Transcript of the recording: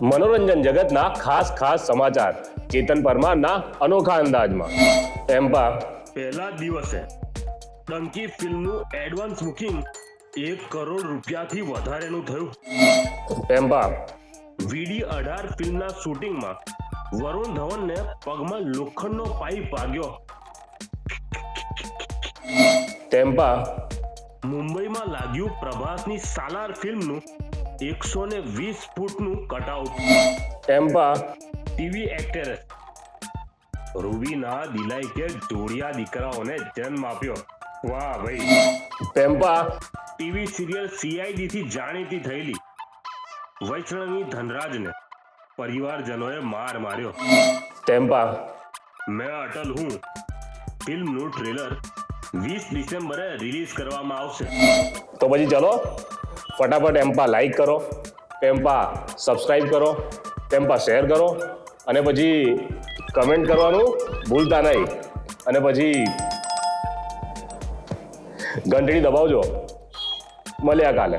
મનોરંજન જગતના ખાસ ખાસ સમાચાર. ચેતન પરમારના અનોખા અંદાજમાં. ટેમ્પા પહેલા દિવસે ડંકી ફિલ્મનું એડવાન્સ બુકિંગ એક કરોડ રૂપિયાથી વધારેનું થયું. ટેમ્પા વીડી અઢાર ફિલ્મના શૂટિંગમાં વરુણ ધવનને પગમાં લોખંડનો પાઇપ વાગ્યો. ટેમ્પા મુંબઈમાં લાગ્યું પ્રભાસની સાલાર ફિલ્મનું એકસો ને વીસ ફૂટનું cutout Tampa. TV actress Rubina Dilaik કે જોડિયા દીકરાઓને જન્મ આપ્યો. વાહ ભાઈ. ટેમ્પા. ટીવી સિરિયલ સીઆઈડી થી જાણીતી થયેલી. વૈષ્ણવી ધનરાજને પરિવારજનોએ માર માર્યો. ટેમ્પા. મેં અટલ હું. ફિલ્મનું ટ્રેલર વીસ ડિસેમ્બરે રિલીઝ કરવામાં આવશે. તો પછી ચલો. ફટાફટ એમ્પા લાઇક કરો ટેમ્પા સબસ્ક્રાઈબ કરો ટેમ્પા શેર કરો, અને પછી કમેન્ટ કરવાનું ભૂલતા નહીં. અને પછી ઘંટડી દબાવજો. મળ્યા કાલે.